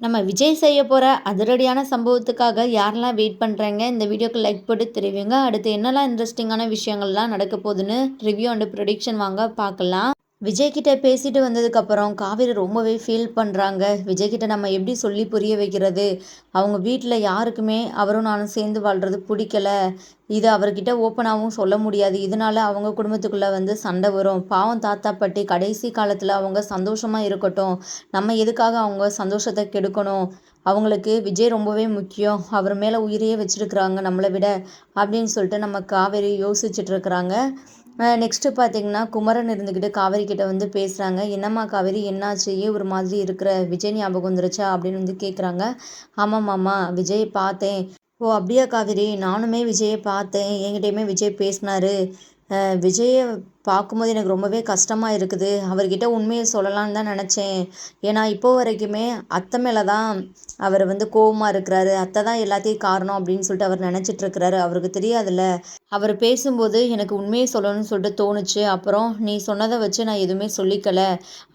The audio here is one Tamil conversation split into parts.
நம்ம விஜய் செய்ய போகிற அதிரடியான சம்பவத்துக்காக யாரெல்லாம் வெயிட் பண்ணுறாங்க இந்த வீடியோக்கு லைக் போட்டு தெரிவிங்க. அடுத்து என்னெல்லாம் இன்ட்ரெஸ்டிங்கான விஷயங்கள்லாம் நடக்க போகுதுன்னு ரிவ்யூ அண்டு ப்ரொடிக்ஷன் வாங்க பார்க்கலாம். விஜய்கிட்ட பேசிட்டு வந்ததுக்கப்புறம் காவேரி ரொம்பவே ஃபீல் பண்ணுறாங்க விஜய் கிட்ட நம்ம எப்படி சொல்லி புரிய வைக்கிறது? அவங்க வீட்டில் யாருக்குமே அவரும் நானும் சேர்ந்து வாழ்கிறது பிடிக்கல. இது அவர்கிட்ட ஓப்பனாகவும் சொல்ல முடியாது. இதனால அவங்க குடும்பத்துக்குள்ளே வந்து சண்டை வரும். பாவம் தாத்தா பாட்டி கடைசி காலத்தில் அவங்க சந்தோஷமாக இருக்கட்டும். நம்ம எதுக்காக அவங்க சந்தோஷத்தை கெடுக்கணும்? அவங்களுக்கு விஜய் ரொம்பவே முக்கியம். அவர் மேலே உயிரையே வச்சுருக்குறாங்க நம்மளை விட அப்படின்னு சொல்லிட்டு நம்ம காவேரி யோசிச்சுட்டு இருக்கிறாங்க. நெக்ஸ்ட்டு பார்த்தீங்கன்னா குமரன் இருந்துக்கிட்டு காவேரி கிட்ட வந்து பேசுகிறாங்க என்னம்மா காவேரி என்னாச்சு? ஏன் ஒரு மாதிரி இருக்கிற விஜய் ஞாபகம் வந்துருச்சா? அப்படின்னு வந்து கேட்குறாங்க ஆமாம் மாமா விஜய் பார்த்தேன். ஓ அப்படியா காவேரி? நானுமே விஜயை பார்த்தேன். என்கிட்டயுமே விஜய் பேசினாரு. விஜயை பார்க்கும்போது எனக்கு ரொம்பவே கஷ்டமாக இருக்குது. அவர்கிட்ட உண்மையை சொல்லலான்னு தான் நினச்சேன். ஏன்னா இப்போ வரைக்குமே அத்தை மேலே தான் அவர் வந்து கோவமாக இருக்கிறாரு. அத்தை தான் எல்லாத்தையும் காரணம் அப்படின்னு சொல்லிட்டு அவர் நினச்சிட்ருக்கிறாரு அவருக்கு தெரியாதுல்ல. அவர் பேசும்போது எனக்கு உண்மையை சொல்லணும்னு சொல்லிட்டு தோணுச்சு. அப்புறம் நீ சொன்னதை வச்சு நான் எதுவுமே சொல்லிக்கல.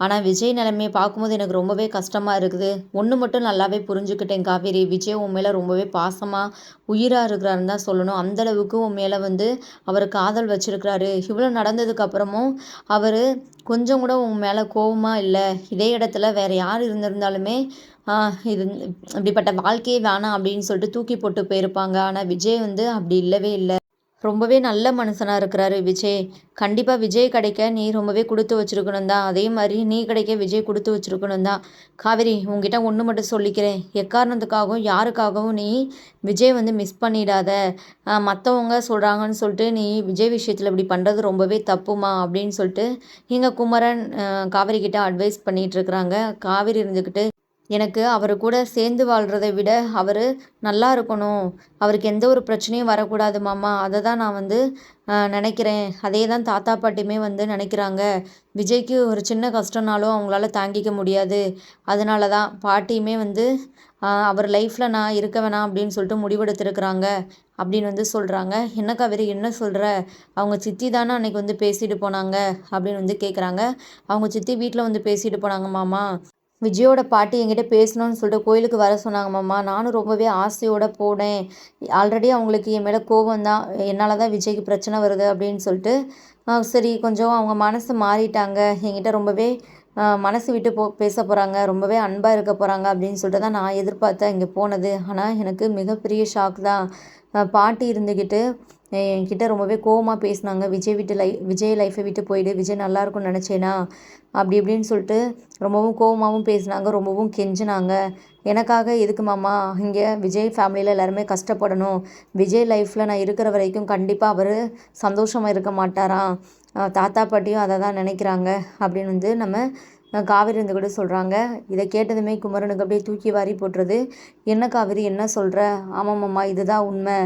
ஆனால் விஜய் நிலைமையை பார்க்கும்போது எனக்கு ரொம்பவே கஷ்டமாக இருக்குது. ஒன்று மட்டும் நல்லாவே புரிஞ்சுக்கிட்டேன் காவேரி. விஜய் உன் மேலே ரொம்பவே பாசமாக உயிராக இருக்கிறாருன்னு தான் சொல்லணும். அந்தளவுக்கு உன் மேலே வந்து அவர் காதல் வச்சிருக்கிறாரு. இவ்வளோ நடந்தது அப்புறமும் அவர் கொஞ்சம் கூட உன் மேலே கோவமாக இல்லை. இதே இடத்துல வேறு யார் இருந்திருந்தாலுமே இது இப்படிப்பட்ட வாழ்க்கையே வேணாம் அப்படின்னு சொல்லிட்டு தூக்கி போட்டு போயிருப்பாங்க. ஆனால் விஜய் வந்து அப்படி இல்லவே இல்லை. ரொம்பவே நல்ல மனுஷனாக இருக்கிறாரு விஜய். கண்டிப்பாக விஜய் கிடைக்க நீ ரொம்பவே கொடுத்து வச்சுருக்கணும் தான். அதே மாதிரி நீ கிடைக்க விஜய் கொடுத்து வச்சுருக்கணும் தான். காவேரி உங்ககிட்ட ஒன்று மட்டும் சொல்லிக்கிறேன். எக்காரணத்துக்காகவும் யாருக்காகவும் நீ விஜய் வந்து மிஸ் பண்ணிடாத. மற்றவங்க சொல்கிறாங்கன்னு சொல்லிட்டு நீ விஜய் விஷயத்தில் இப்படி பண்ணுறது ரொம்பவே தப்புமா அப்படின்னு சொல்லிட்டு இங்கே குமரன் காவேரி கிட்ட அட்வைஸ் பண்ணிகிட்ருக்குறாங்க காவேரி இருந்துக்கிட்டு எனக்கு அவர் கூட சேர்ந்து வாழ்கிறத விட அவர் நல்லா இருக்கணும். அவருக்கு எந்த ஒரு பிரச்சனையும் வரக்கூடாது மாமா. அதை தான் நான் வந்து நினைக்கிறேன். அதே தான் தாத்தா பாட்டியுமே வந்து நினைக்கிறாங்க. விஜய்க்கு ஒரு சின்ன கஷ்டம்னாலும் அவங்களால தாங்கிக்க முடியாது. அதனால தான் பாட்டியுமே வந்து அவர் லைஃப்பில் நான் இருக்க வேணாம் அப்படின்னு சொல்லிட்டு முடிவெடுத்திருக்கிறாங்க அப்படின்னு வந்து சொல்கிறாங்க என்ன காவேரி என்ன சொல்கிற அவங்க சித்தி தானே அன்னைக்கு வந்து பேசிட்டு போனாங்க அப்படின்னு வந்து கேட்குறாங்க அவங்க சித்தி வீட்டில் வந்து பேசிட்டு போனாங்க மாமா. விஜயோட பாட்டி என்கிட்ட பேசணும்னு சொல்லிட்டு கோயிலுக்கு வர சொன்னாங்க மாமா நானும் ரொம்பவே ஆசையோடு போனேன். ஆல்ரெடி அவங்களுக்கு என் மேலே கோபம் தான். என்னால் தான் விஜய்க்கு பிரச்சனை வருது அப்படின்னு சொல்லிட்டு சரி கொஞ்சம் அவங்க மனசு மாறிட்டாங்க. என்கிட்ட ரொம்பவே மனசு விட்டு போ பேச போகிறாங்க ரொம்பவே அன்பாக இருக்க போகிறாங்க அப்படின்னு சொல்லிட்டு தான் நான் எதிர்பார்த்தேன் இங்கே போனது. ஆனால் எனக்கு மிகப்பெரிய ஷாக் தான். பாட்டி இருந்துக்கிட்டு என்கிட்ட ரொம்பவே கோவமாக பேசினாங்க. விஜய் விட்டு லை விஜய் லைஃப்பை விட்டு போயிடு. விஜய் நல்லாயிருக்கும்னு நினச்சேனா? அப்படி இப்படின்னு சொல்லிட்டு ரொம்பவும் கோவமாகவும் பேசினாங்க. ரொம்பவும் கெஞ்சினாங்க. எனக்காக எதுக்கு மாமா? இங்கே விஜய் ஃபேமிலியில் எல்லாருமே கஷ்டப்படணும். விஜய் லைஃப்பில் நான் இருக்கிற வரைக்கும் கண்டிப்பாக அவர் சந்தோஷமாக இருக்க மாட்டாராம். தாத்தா பாட்டியும் அதை தான் நினைக்கிறாங்க. அப்படின்னு வந்து நம்ம காவேரி இருந்து கூட சொல்கிறாங்க இதை கேட்டதுமே குமரனுக்கு அப்படியே தூக்கி வாரி போட்டுறது என்ன காவேரி என்ன சொல்கிற ஆமாம்மாம்மா இதுதான் உண்மை.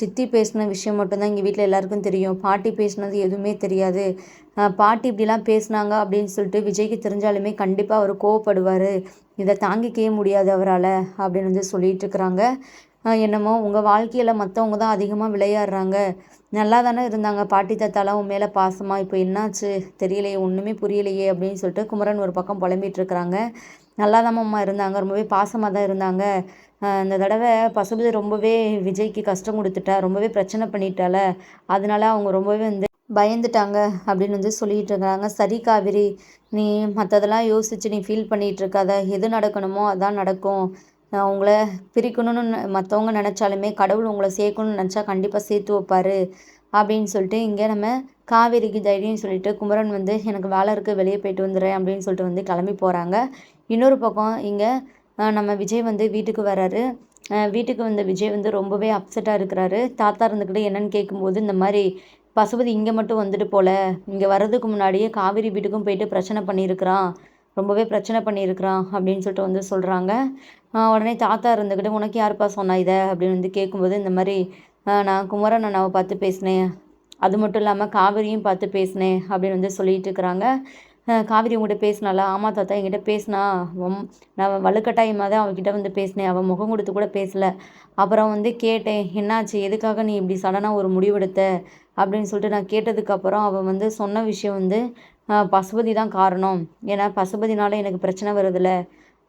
சித்தி பேசின விஷயம் மட்டும்தான் இங்கே வீட்டில் எல்லாருக்கும் தெரியும். பாட்டி பேசினது எதுவுமே தெரியாது. பாட்டி இப்படிலாம் பேசினாங்க அப்படின்னு சொல்லிட்டு விஜய்க்கு தெரிஞ்சாலுமே கண்டிப்பாக அவர் கோவப்படுவார். இதை தாங்கிக்கவே முடியாது அவரால் அப்படின்னு வந்து சொல்லிகிட்ருக்குறாங்க என்னமோ உங்கள் வாழ்க்கையில் மற்றவங்க தான் அதிகமாக விளையாடுறாங்க. நல்லா தானே இருந்தாங்க. பாட்டி தாத்தாலாம் உன் மேலே பாசமாக இப்போ என்னாச்சு? தெரியலையே ஒன்றுமே புரியலையே அப்படின்னு சொல்லிட்டு குமரன் ஒரு பக்கம் புலம்பிகிட்ருக்குறாங்க நல்லா தான் அம்மா இருந்தாங்க. ரொம்பவே பாசமாக தான் இருந்தாங்க. இந்த தடவை பசுபதி ரொம்பவே விஜய்க்கு கஷ்டம் கொடுத்துட்டா ரொம்பவே பிரச்சனை பண்ணிட்டால அதனால அவங்க ரொம்பவே வந்து பயந்துட்டாங்க அப்படின்னு வந்து சொல்லிகிட்டு இருக்கிறாங்க சரி காவிரி நீ மற்றதெல்லாம் யோசிச்சு நீ ஃபீல் பண்ணிகிட்ருக்காத எது நடக்கணுமோ அதான் நடக்கும். உங்களை பிரிக்கணும்னு மற்றவங்க நினச்சாலுமே கடவுள் உங்களை சேர்க்கணும்னு நினச்சா கண்டிப்பாக சேர்த்து வைப்பார் அப்படின்னு சொல்லிட்டு இங்கே நம்ம காவேரிக்கு தைரியம் சொல்லிட்டு குமரன் வந்து எனக்கு வேலை இருக்குது வெளியே போயிட்டு வந்துடுறேன் அப்படின்னு சொல்லிட்டு வந்து கிளம்பி போகிறாங்க இன்னொரு பக்கம் இங்கே நம்ம விஜய் வந்து வீட்டுக்கு வராரு. வீட்டுக்கு வந்த விஜய் வந்து ரொம்பவே அப்செட்டாக இருக்கிறாரு. தாத்தா இருந்துக்கிட்டு என்னன்னு கேட்கும்போது இந்த மாதிரி பசுபதி இங்கே மட்டும் வந்துட்டு போல. இங்கே வர்றதுக்கு முன்னாடியே காவேரி வீட்டுக்கும் போயிட்டு பிரச்சனை பண்ணியிருக்கிறான். ரொம்பவே பிரச்சனை பண்ணியிருக்கிறான் அப்படின்னு சொல்லிட்டு வந்து சொல்கிறாங்க உடனே தாத்தா இருந்துக்கிட்டு உனக்கு யாருப்பா சொன்னா இதை? அப்படின்னு வந்து கேட்கும்போது இந்த மாதிரி நான் குமரன் அண்ணாவை பார்த்து பேசினேன். அது மட்டும் இல்லாமல் காவிரியும் பார்த்து பேசினேன் அப்படின்னு வந்து சொல்லிட்டு இருக்கிறாங்க. காவிரி உங்கள்கிட்ட பேசினால ஆமாம் தாத்தா என்கிட்ட பேசினா. நான் வலுக்கட்டாயமாக தான் அவகிட்ட வந்து பேசினேன். அவன் முகம் கொடுத்து கூட பேசலை. அப்புறம் வந்து கேட்டேன் என்னாச்சு? எதுக்காக நீ இப்படி சடனாக ஒரு முடிவெடுத்த? அப்படின்னு சொல்லிட்டு நான் கேட்டதுக்கப்புறம் அவள் வந்து சொன்ன விஷயம் வந்து பசுபதி தான் காரணம். ஏன்னா பசுபதினால எனக்கு பிரச்சனை வருதில்ல.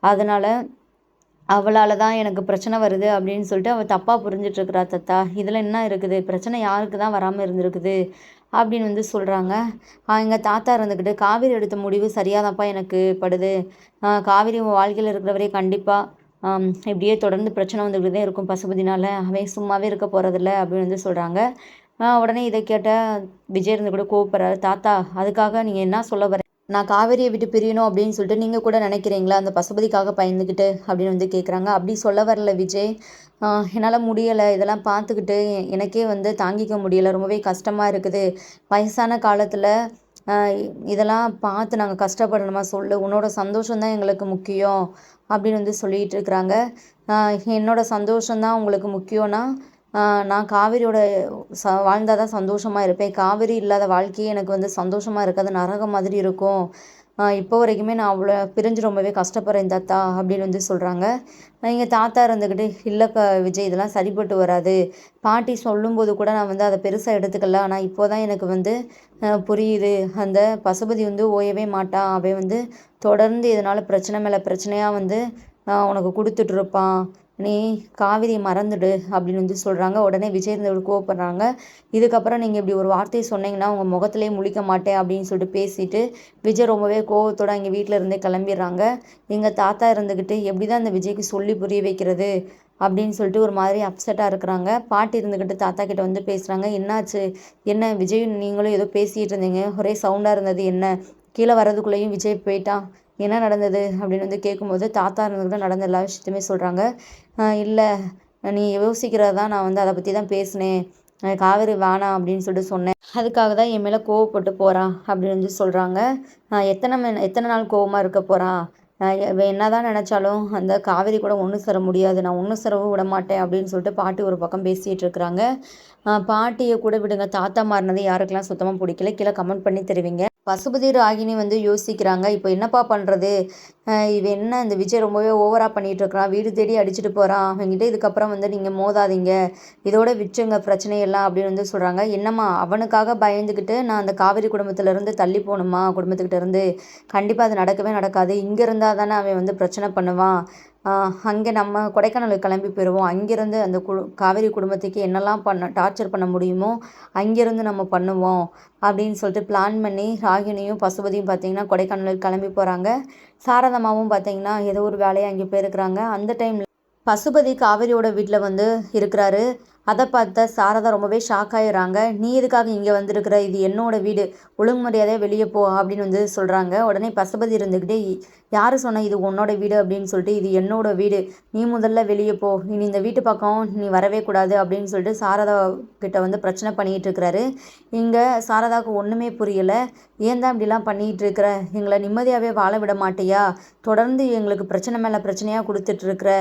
அதனால் அவளால் தான் எனக்கு பிரச்சனை வருது அப்படின்னு சொல்லிட்டு அவள் தப்பாக புரிஞ்சிட்ருக்கிறா தத்தா இதில் என்ன இருக்குது? பிரச்சனை யாருக்கு தான் வராமல் இருந்திருக்குது? அப்படின்னு வந்து சொல்கிறாங்க எங்கள் தாத்தா இருந்துக்கிட்டு காவேரி எடுத்த முடிவு சரியாக தான்ப்பா எனக்கு படுது. காவேரி வாழ்க்கையில் இருக்கிறவரே கண்டிப்பாக இப்படியே தொடர்ந்து பிரச்சனை வந்துக்கிட்டே இருக்கும் பசுபதினால். அவன் சும்மாவே இருக்க போகிறதில்ல அப்படின்னு வந்து சொல்கிறாங்க உடனே இதை கேட்ட விஜய் இருந்து கூட கோவப்படுறாரு தாத்தா அதுக்காக நீங்கள் என்ன சொல்ல வர? நான் காவேரியை விட்டு பிரியணும் அப்படின்னு சொல்லிட்டு நீங்கள் கூட நினைக்கிறீங்களா? அந்த பசுபதிக்காக பயந்துக்கிட்டு அப்படின்னு வந்து கேட்குறாங்க அப்படி சொல்ல வரல விஜய். என்னால் முடியலை. இதெல்லாம் பார்த்துக்கிட்டு எனக்கே வந்து தாங்கிக்க முடியலை. ரொம்பவே கஷ்டமாக இருக்குது. வயசான காலத்தில் இதெல்லாம் பார்த்து நாங்கள் கஷ்டப்படணுமா சொல்லு? உன்னோட சந்தோஷம் தான் எங்களுக்கு முக்கியம் அப்படின்னு வந்து சொல்லிகிட்டு இருக்கிறாங்க. என்னோட சந்தோஷம் தான் உங்களுக்கு முக்கியம்னா நான் காவேரியோட ச வாழ்ந்தால் தான் சந்தோஷமாக இருப்பேன். காவேரி இல்லாத வாழ்க்கையே எனக்கு வந்து சந்தோஷமாக இருக்காது. நரகம் மாதிரி இருக்கும். இப்போ வரைக்குமே நான் அவ்வளோ பிரிஞ்சு ரொம்பவே கஷ்டப்படுறேன் தாத்தா அப்படின்னு வந்து சொல்கிறாங்க எங்கள் தாத்தா இருந்துக்கிட்டு இல்லை க விஜய் இதெல்லாம் சரிப்பட்டு வராது. பாட்டி சொல்லும்போது கூட நான் வந்து அதை பெருசாக எடுத்துக்கல. ஆனால் இப்போ தான் எனக்கு வந்து புரியுது. அந்த பசுபதி வந்து ஓயவே மாட்டான் அவன் வந்து தொடர்ந்து இதனால் பிரச்சனை மேலே பிரச்சனையாக வந்து உனக்கு கொடுத்துட்ருப்பான் நீ காவிரியை மறந்துடு அப்படின்னு வந்து சொல்கிறாங்க உடனே விஜய் இருந்தவர் கோவப்படுறாங்க. இதுக்கப்புறம் நீங்கள் இப்படி ஒரு வார்த்தையை சொன்னீங்கன்னா உங்கள் முகத்திலே முழிக்க மாட்டேன் அப்படின்னு சொல்லிட்டு பேசிட்டு விஜய் ரொம்பவே கோவத்தோடு இங்கே வீட்டில் இருந்தே கிளம்பிடுறாங்க. எங்கள் தாத்தா இருந்துக்கிட்டு எப்படி தான் இந்த விஜய்க்கு சொல்லி புரிய வைக்கிறது அப்படின்னு சொல்லிட்டு ஒரு மாதிரி அப்செட்டாக இருக்கிறாங்க. பாட்டி இருந்துக்கிட்டு தாத்தா கிட்ட வந்து பேசுகிறாங்க என்னாச்சு? என்ன விஜய் நீங்களும் ஏதோ பேசிகிட்டு இருந்தீங்க. ஒரே சவுண்டாக இருந்தது என்ன? கீழே வர்றதுக்குள்ளேயும் விஜய் போயிட்டான் என்ன நடந்தது அப்படின்னு வந்து கேட்கும்போது தாத்தா இருந்துக்கிட்ட நடந்த எல்லா விஷயத்தையுமே சொல்கிறாங்க இல்லை நீ யோசிக்கிறதா நான் வந்து அதை பற்றி தான் பேசினேன். காவேரி வேணாம் அப்படின்னு சொல்லிட்டு சொன்னேன். அதுக்காக தான் என் மேலே கோவப்பட்டு போகிறான் அப்படின்னு வந்து சொல்கிறாங்க எத்தனை எத்தனை நாள் கோவமாக இருக்க போகிறான் என்ன தான் நினச்சாலும் அந்த காவேரி கூட ஒன்று சேர முடியாது. நான் ஒன்று சேரவும் விட மாட்டேன் அப்படின்னு சொல்லிட்டு பாட்டி ஒரு பக்கம் பேசிகிட்டு இருக்கிறாங்க. பாட்டியை கூட விடுங்க. தாத்தா மாறினது யாருக்கெல்லாம் சுத்தமாக பிடிக்கல. கீழே கமெண்ட் பண்ணி தருவீங்க. பசுபதி ராகினி வந்து யோசிக்கிறாங்க இப்போ என்னப்பா பண்ணுறது இவன் என்ன இந்த விஜய் ரொம்பவே ஓவராக பண்ணிகிட்டு இருக்கிறான் வீடு தேடி அடிச்சுட்டு போகிறான் அவங்ககிட்ட இதுக்கப்புறம் வந்து நீங்கள் மோதாதீங்க. இதோட விற்றுங்க பிரச்சனையெல்லாம் அப்படின்னு வந்து சொல்கிறாங்க என்னம்மா அவனுக்காக பயந்துக்கிட்டு நான் அந்த காவிரி குடும்பத்திலேருந்து தள்ளி போகணுமா? குடும்பத்துக்கிட்ட இருந்து கண்டிப்பாக அது நடக்கவே நடக்காது. இங்கே இருந்தால் தானே அவன் வந்து பிரச்சனை பண்ணுவான். அங்கே நம்ம கொடைக்கானலுக்கு கிளம்பி போயிடுவோம் அங்கேருந்து அந்த கு காவேரி குடும்பத்துக்கு என்னெல்லாம் பண்ண டார்ச்சர் பண்ண முடியுமோ அங்கேருந்து நம்ம பண்ணுவோம் அப்படின்னு சொல்லிட்டு பிளான் பண்ணி ராகினியும் பசுபதியும் பார்த்திங்கன்னா கொடைக்கானலுக்கு கிளம்பி போகிறாங்க சாரதம்மாவும் பார்த்திங்கன்னா ஏதோ ஒரு வேலையை அங்கே போயிருக்கிறாங்க. அந்த டைமில் பசுபதி காவேரியோட வீட்டில் வந்து இருக்கிறாரு. அதை பார்த்த சாரதா ரொம்பவே ஷாக் ஆகிடுறாங்க நீ எதுக்காக இங்கே வந்திருக்கிற? இது என்னோட வீடு. ஒழுங்கு மரியாதையாக வெளியே போ அப்படின்னு வந்து சொல்கிறாங்க உடனே பசுபதி இருந்துக்கிட்டே யார் சொன்ன இது உன்னோட வீடு? அப்படின்னு சொல்லிட்டு இது என்னோட வீடு. நீ முதல்ல வெளியே போ. நீ இந்த வீட்டு பக்கம் நீ வரவே கூடாது அப்படின்னு சொல்லிட்டு சாரதா கிட்ட வந்து பிரச்சனை பண்ணிகிட்டு இருக்கிறாரு. இங்கே சாரதாவுக்கு ஒன்றுமே புரியலை. ஏன் தான் இப்படிலாம் பண்ணிகிட்டு இருக்கிற? எங்களை நிம்மதியாகவே வாழ விட மாட்டியா? தொடர்ந்து எங்களுக்கு பிரச்சனை மேலே பிரச்சனையாக கொடுத்துட்ருக்குற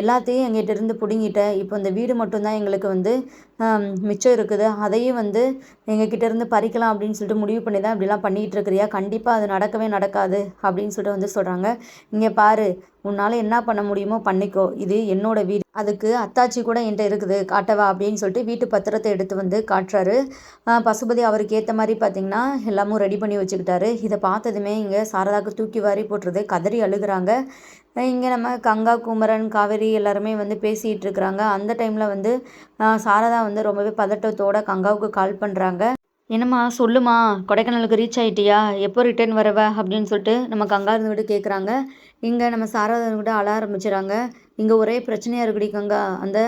எல்லாத்தையும் எங்கிட்ட இருந்து பிடுங்கிட்ட. இப்போ இந்த வீடு மட்டும்தான் எங்களுக்கு வந்து மிச்சம் இருக்குது. அதையும் வந்து எங்ககிட்ட இருந்து பறிக்கலாம் அப்படின்னு சொல்லிட்டு முடிவு பண்ணி தான் இப்படிலாம் பண்ணிகிட்டு இருக்கிறியா? கண்டிப்பாக அது நடக்கவே நடக்காது அப்படின்னு சொல்லிட்டு வந்து சொல்கிறாங்க இங்கே பாரு உன்னால் என்ன பண்ண முடியுமோ பண்ணிக்கோ. இது என்னோட வீடு அதுக்கு அத்தாச்சி கூட என்கிட்ட இருக்குது. காட்டவா அப்படின்னு சொல்லிட்டு வீட்டு பத்திரத்தை எடுத்து வந்து காட்டுறாரு. பசுபதி அவருக்கு ஏற்ற மாதிரி பார்த்திங்கன்னா எல்லாமும் ரெடி பண்ணி வச்சுக்கிட்டாரு. இதை பார்த்ததுமே இங்கே சாரதாக்கு தூக்கி வாரி போட்டுருது. கதறி அழுகிறாங்க. இங்கே நம்ம கங்கா குமரன் காவேரி எல்லாருமே வந்து பேசிகிட்டு இருக்கிறாங்க. அந்த டைமில் வந்து சாரதா வந்து ரொம்பவே பதட்டத்தோட கங்காவுக்கு கால் பண்ணுறாங்க என்னம்மா சொல்லுமா கொடைக்கானலுக்கு ரீச் ஆகிட்டியா எப்போ ரிட்டர்ன் வரவ? அப்படின்னு சொல்லிட்டு நம்ம கங்கா இருந்துக்கிட்டு கேட்குறாங்க இங்கே நம்ம சாரதா கூட அழ ஆரம்பிச்சிடறாங்க இங்கே ஒரே பிரச்சனையாக இருக்குடி கங்கா. அந்த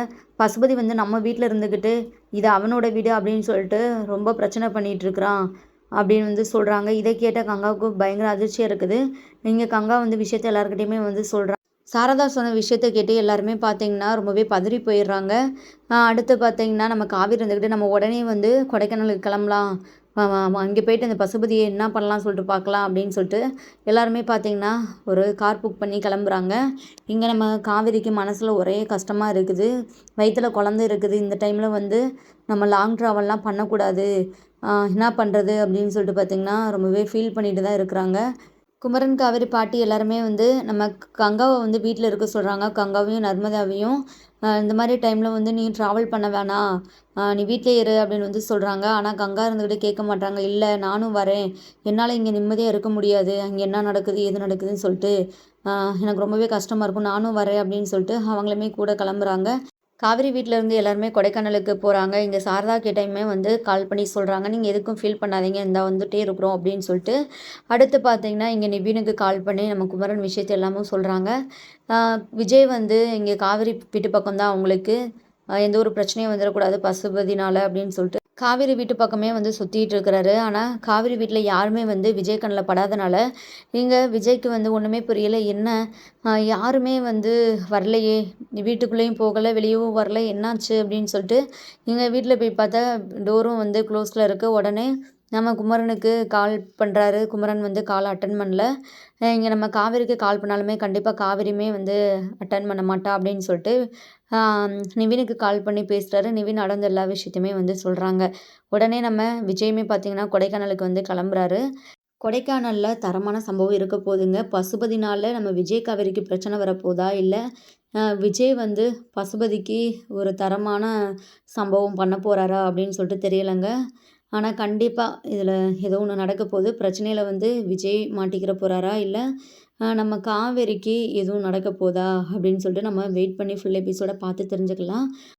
பசுபதி வந்து நம்ம வீட்டில் இருந்துக்கிட்டு இது அவனோட வீடு அப்படின்னு சொல்லிட்டு ரொம்ப பிரச்சனை பண்ணிகிட்ருக்குறான் அப்படின்னு வந்து சொல்கிறாங்க இதை கேட்ட கங்காவுக்கு பயங்கர அதிர்ச்சியாக இருக்குது. இங்கே கங்கா வந்து விஷயத்தை எல்லாருக்கிட்டையுமே வந்து சொல்கிறாங்க சாரதா சொன்ன விஷயத்த கேட்டு எல்லாருமே பார்த்தீங்கன்னா ரொம்பவே பதறி போயிடுறாங்க. அடுத்து பார்த்தீங்கன்னா நம்ம காவிரி இருந்துக்கிட்டு நம்ம உடனே வந்து கொடைக்கானலுக்கு கிளம்பலாம். அங்கே போயிட்டு அந்த பசுபதியை என்ன பண்ணலாம் சொல்லிட்டு பார்க்கலாம் அப்படின்னு சொல்லிட்டு எல்லாருமே பார்த்தீங்கன்னா ஒரு கார் புக் பண்ணி கிளம்புறாங்க. இங்கே நம்ம காவிரிக்கு மனசில் ஒரே கஷ்டமாக இருக்குது. வயிற்றில் குழந்த இருக்குது. இந்த டைமில் வந்து நம்ம லாங் ட்ராவல்லாம் பண்ணக்கூடாது. என்ன பண்ணுறது அப்படின்னு சொல்லிட்டு பார்த்திங்கன்னா ரொம்பவே ஃபீல் பண்ணிட்டு தான் இருக்கிறாங்க. குமரன் காவேரி பாட்டி எல்லாருமே வந்து நம்ம கங்காவை வந்து வீட்டில் இருக்க சொல்கிறாங்க கங்காவையும் நர்மதாவையும் இந்த மாதிரி டைமில் வந்து நீ ட்ராவல் பண்ண வேணாம். நீ வீட்டிலே இரு அப்படின்னு வந்து சொல்கிறாங்க ஆனால் கங்கா இருந்துக்கிட்டு கேட்க மாட்டாங்க. இல்லை நானும் வரேன். என்னால் இங்கே நிம்மதியாக இருக்க முடியாது. அங்கே என்ன நடக்குது எது நடக்குதுன்னு சொல்லிட்டு எனக்கு ரொம்பவே கஷ்டமாக இருக்கும். நானும் வரேன் அப்படின்னு சொல்லிட்டு அவங்களுமே கூட கிளம்புறாங்க. காவிரி வீட்டில் இருந்து எல்லாருமே கொடைக்கானலுக்கு போகிறாங்க இங்கே சாரதா கிட்டையுமே வந்து கால் பண்ணி சொல்கிறாங்க நீங்கள் எதுக்கும் ஃபீல் பண்ணாதீங்க. இந்த வந்துட்டே இருக்கிறோம் அப்படின்னு சொல்லிட்டு அடுத்து பார்த்தீங்கன்னா இங்கே நிபினுக்கு கால் பண்ணி நம்ம குமரன் விஷயத்தை எல்லாமும் சொல்கிறாங்க விஜய் வந்து இங்கே காவிரி வீட்டு பக்கம் தான் அவங்களுக்கு. எந்த ஒரு பிரச்சனையும் வந்துடக்கூடாது பசுபதினால அப்படின்னு சொல்லிட்டு. காவிரி வீட்டு பக்கமே வந்து சுற்றிட்டு இருக்கிறாரு. ஆனால் காவிரி வீட்டில் யாருமே வந்து விஜய் கண்ணில் படாதனால இங்கே விஜய்க்கு வந்து ஒன்றுமே புரியலை. என்ன? யாருமே வந்து வரலையே. வீட்டுக்குள்ளேயும் போகலை வெளியவும் வரல. என்னாச்சு அப்படின்னு சொல்லிட்டு எங்கள் வீட்டில் போய் பார்த்தா டோரும் வந்து க்ளோஸில் இருக்குது உடனே நம்ம குமரனுக்கு கால் பண்ணுறாரு குமரன் வந்து கால் அட்டன் பண்ணல. இங்கே நம்ம காவேரிக்கு கால் பண்ணாலுமே கண்டிப்பாக காவிரியுமே வந்து அட்டன் பண்ண மாட்டா அப்படின்னு சொல்லிட்டு நிவினுக்கு கால் பண்ணி பேசுகிறாரு நிவின் நடந்த எல்லா விஷயத்தையுமே வந்து சொல்கிறாங்க உடனே நம்ம விஜயுமே பார்த்தீங்கன்னா கொடைக்கானலுக்கு வந்து கிளம்புறாரு. கொடைக்கானலில் தரமான சம்பவம் இருக்க போதுங்க பசுபதினால நம்ம விஜய் காவேரிக்கு பிரச்சனை வரப்போதா இல்லை? விஜய் வந்து பசுபதிக்கு ஒரு தரமான சம்பவம் பண்ண போகிறாரா அப்படின்னு சொல்லிட்டு தெரியலைங்க. ஆனால் கண்டிப்பாக இதில் ஏதோ ஒன்று நடக்க போகுது. பிரச்சனையில் வந்து விஜய் மாட்டிக்கிற போகிறாரா இல்லை நம்ம காவேரிக்கு எதுவும் நடக்க போதா? அப்படின்னு சொல்லிட்டு நம்ம வெயிட் பண்ணி ஃபுல் எபிசோட பார்த்து தெரிஞ்சுக்கலாம்.